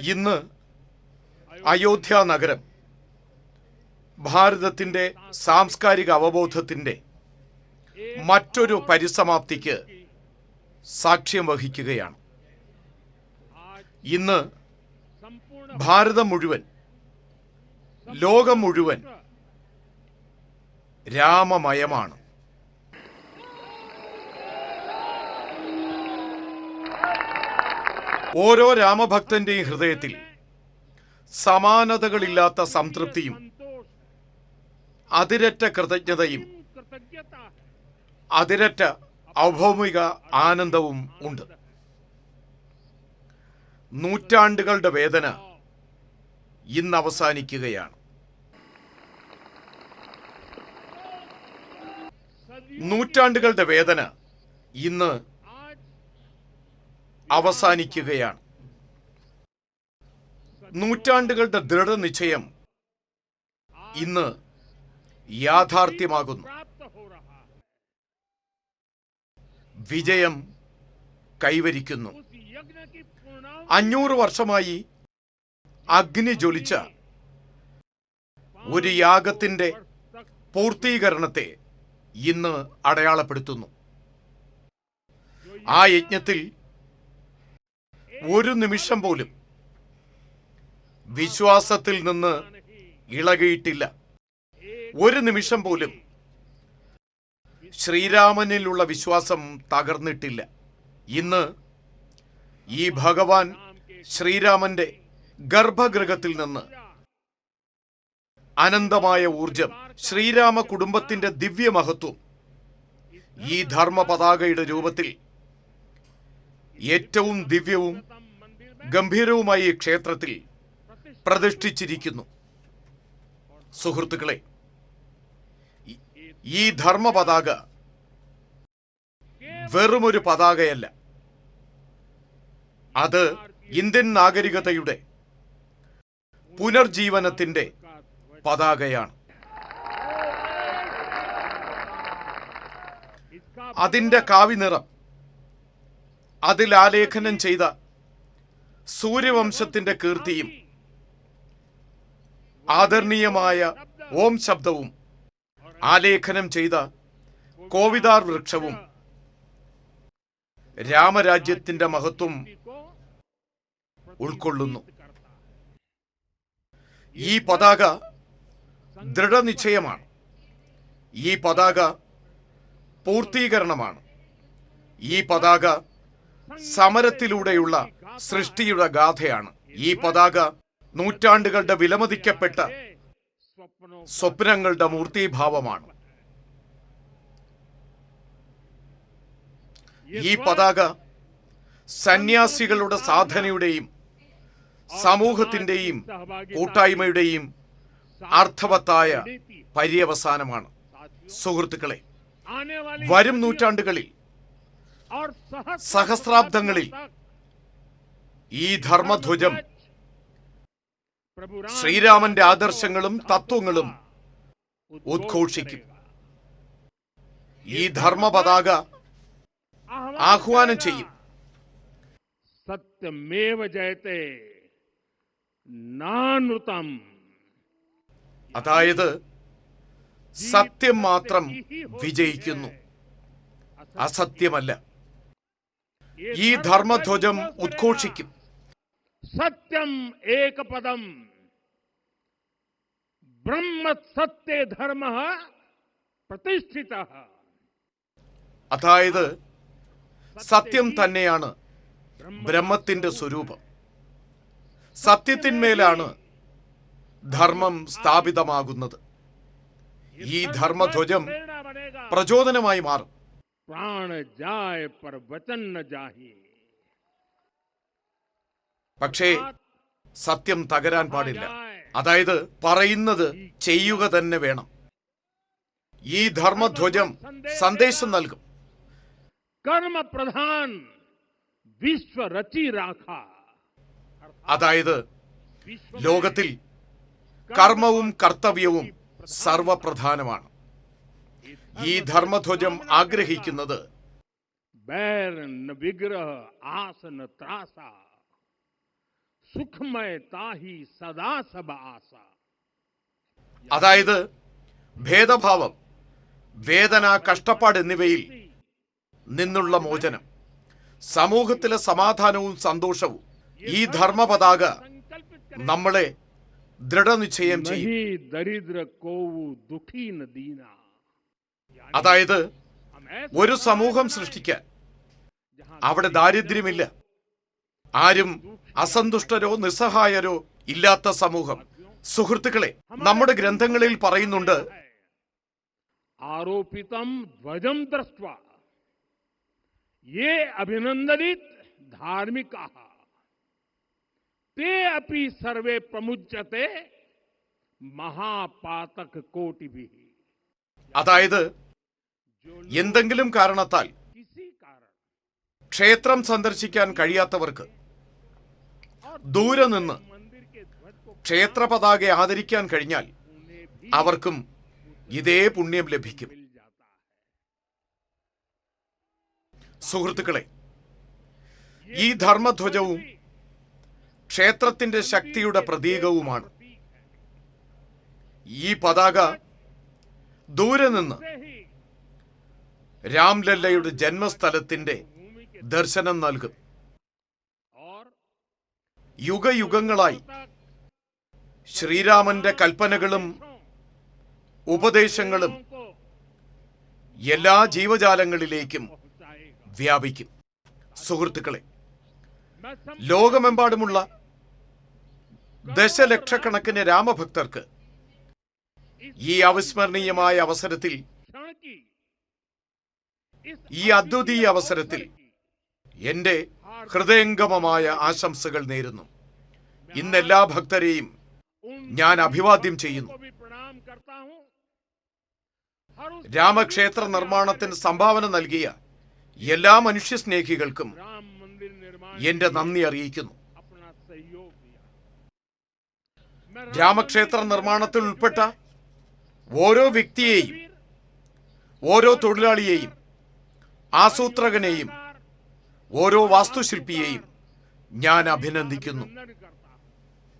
ഇന്ന് അയോധ്യ നഗരം ഭാരതത്തിന്റെ സാംസ്കാരിക അവബോധത്തിന്റെ മറ്റൊരു പരിസമാപ്തിക്ക് സാക്ഷ്യം വഹിക്കുകയാണ്. ഇന്ന് ഭാരതം മുഴുവൻ ലോകം മുഴുവൻ രാമമയമാണ്. ഓരോ രാമഭക്തന്റെയും ഹൃദയത്തിൽ സമാനതകളില്ലാത്ത സംതൃപ്തിയും അതിരറ്റ കൃതജ്ഞതയും അതിരറ്റ ഔഭൗമിക ആനന്ദവും ഉണ്ട്. നൂറ്റാണ്ടുകളുടെ വേദന ഇന്ന് അവസാനിക്കുകയാണ്. നൂറ്റാണ്ടുകളുടെ വേദന ഇന്ന് അവസാനിക്കുകയാണ്. നൂറ്റാണ്ടുകളുടെ ദൃഢനിശ്ചയം ഇന്ന് യാഥാർത്ഥ്യമാകുന്നു. വിജയം കൈവരിക്കുന്നു. അഞ്ഞൂറ് വർഷമായി അഗ്നി ജ്വലിച്ച ഒരു യാഗത്തിന്റെ പൂർത്തീകരണത്തെ ഇന്ന് അടയാളപ്പെടുത്തുന്നു. ആ യജ്ഞത്തിൽ ഒരു നിമിഷം പോലും വിശ്വാസത്തിൽ നിന്ന് ഇളകിയിട്ടില്ല. ഒരു നിമിഷം പോലും ശ്രീരാമനിലുള്ള വിശ്വാസം തകർന്നിട്ടില്ല. ഇന്ന് ഈ ഭഗവാൻ ശ്രീരാമന്റെ ഗർഭഗൃഹത്തിൽ നിന്ന് അനന്തമായ ഊർജം ശ്രീരാമ കുടുംബത്തിന്റെ ദിവ്യമഹത്വം ഈ ധർമ്മ പതാകയുടെ രൂപത്തിൽ ഏറ്റവും ദിവ്യവും ഗംഭീരവുമായ ഈ ക്ഷേത്രത്തിൽ പ്രതിഷ്ഠിച്ചിരിക്കുന്നു. സുഹൃത്തുക്കളെ ഈ- ധർമ്മ പതാക വെറുമൊരു പതാകയല്ല. അത് ഇന്ത്യൻ നാഗരികതയുടെ പുനർജീവനത്തിന്റെ പതാകയാണ്. അതിന്റെ കാവി ആലേഖനം ചെയ്ത സൂര്യവംശത്തിന്റെ കീർത്തിയും ആദരണീയമായ ഓം ശബ്ദവും ആലേഖനം ചെയ്ത കോവിദാർ വൃക്ഷവും രാമരാജ്യത്തിന്റെ മഹത്വം ഉൾക്കൊള്ളുന്നു. ഈ പതാക ദൃഢനിശ്ചയമാണ്. ഈ പതാക പൂർത്തീകരണമാണ്. ഈ പതാക സമരത്തിലൂടെയുള്ള സൃഷ്ടിയുടെ ഗാഥയാണ്. ഈ പതാക നൂറ്റാണ്ടുകളുടെ വിലമതിക്കപ്പെട്ട സ്വപ്നങ്ങളുടെ മൂർത്തീഭാവമാണ്. ഈ പതാക സന്യാസികളുടെ സാധനയുടെയും സമൂഹത്തിന്റെയും കൂട്ടായ്മയുടെയും അർത്ഥവത്തായ പര്യവസാനമാണ്. സുഹൃത്തുക്കളെ വരും നൂറ്റാണ്ടുകളിൽ സഹസ്രാബ്ദങ്ങളിൽ ഈ ധർമ്മധ്വജം ശ്രീരാമന്റെ ആദർശങ്ങളും തത്വങ്ങളും ഉദ്ഘോഷിക്കും. ഈ ധർമ്മ പതാക ആഹ്വാനം ചെയ്യും. സത്യമേവ ജയത്തെ നാനൃതം. അതായത് സത്യം മാത്രം വിജയിക്കുന്നു. അസത്യമല്ല. ഈ ധർമ്മധ്വജം ഉദ്ഘോഷിക്കും. സത്യം ഏകപദം. ബ്രഹ്മ സത്യ ധർമ്മ പ്രതിഷ്ഠിത. അതായത് സത്യം തന്നെയാണ് ബ്രഹ്മത്തിന്റെ സ്വരൂപം. സത്യത്തിന്മേലാണ് ധർമ്മം സ്ഥാപിതമാകുന്നത്. ഈ ധർമ്മധ്വജം പ്രചോദനമായി മാറും. പ്രാണ ജായ പർ പക്ഷേ സത്യം തകരാൻ പാടില്ല. അതായത് പറയുന്നത് ചെയ്യുക തന്നെ വേണം. ഈ ധർമ്മധ്വജം സന്ദേശം നൽകും. കർമ്മ പ്രധാൻ വിശ്വരചി രാഖ അതായത് ലോകത്തിൽ കർമ്മവും കർത്തവ്യവും സർവപ്രധാനമാണ്. ഈ ധർമ്മധ്വജം ആഗ്രഹിക്കുന്നത്. അതായത് ഭേദഭാവം വേദന കഷ്ടപ്പാട് എന്നിവയിൽ നിന്നുള്ള മോചനം സമൂഹത്തിലെ സമാധാനവും സന്തോഷവും ഈ ധർമ്മപതാക നമ്മളെ ദൃഢനിശ്ചയം ചെയ്യും. ദരിദ്ര കോവു ദുഃഖീന ദീനാ. അതായത് हम ऐसा ഒരു സമൂഹം बनाएं സൃഷ്ടിക്കാൻ जहां അവിടെ ദാരിദ്ര്യമില്ല ആരും അസന്തുഷ്ടരോ നിസ്സഹായരോ ഇല്ലാത്ത സമൂഹം സുഹൃത്തുക്കളെ നമ്മുടെ ഗ്രന്ഥങ്ങളിൽ പറയുന്നുണ്ട് आरोपितम ध्वजम दृष्ट्वा ये अभिनंदनित धार्मिका ते अपि सर्वे प्रमुच्यते महापातक कोटि भी അതായത് जो എന്തെങ്കിലും കാരണത്താൽ ക്ഷേത്രം സന്ദർശിക്കാൻ കഴിയാത്തവർക്ക് ദൂരെ നിന്ന് ക്ഷേത്ര പതാക ആദരിക്കാൻ കഴിഞ്ഞാൽ അവർക്കും ഇതേ പുണ്യം ലഭിക്കും. സുഹൃത്തുക്കളെ ഈ ധർമ്മധ്വജവും ക്ഷേത്രത്തിന്റെ ശക്തിയുടെ പ്രതീകവുമാണ്. ഈ പതാക ദൂരെ നിന്ന് രാംലല്ലയുടെ ജന്മസ്ഥലത്തിന്റെ ദർശനം നൽകും യുഗയുഗങ്ങളായി ശ്രീരാമന്റെ കൽപ്പനകളും ഉപദേശങ്ങളും എല്ലാ ജീവജാലങ്ങളിലേക്കും വ്യാപിക്കും. സുഹൃത്തുക്കളെ ലോകമെമ്പാടുമുള്ള ദശലക്ഷക്കണക്കിന് രാമഭക്തർക്ക് ഈ അവിസ്മരണീയമായ അവസരത്തിൽ ഈ അദ്വിതീയ അവസരത്തിൽ എന്റെ ഹൃദയംഗമമായ ആശംസകൾ നേരുന്നു. ഇന്ന് എല്ലാ ഭക്തരെയും ഞാൻ അഭിവാദ്യം ചെയ്യുന്നു. രാമക്ഷേത്ര നിർമ്മാണത്തിന് സംഭാവന നൽകിയ എല്ലാ മനുഷ്യ സ്നേഹികൾക്കും എന്റെ നന്ദി അറിയിക്കുന്നു. രാമക്ഷേത്ര നിർമ്മാണത്തിൽ ഉൾപ്പെട്ട ഓരോ വ്യക്തിയെയും ഓരോ തൊഴിലാളിയെയും ആസൂത്രകനെയും ഓരോ വാസ്തുശില്പിയെയും ഞാൻ അഭിനന്ദിക്കുന്നു.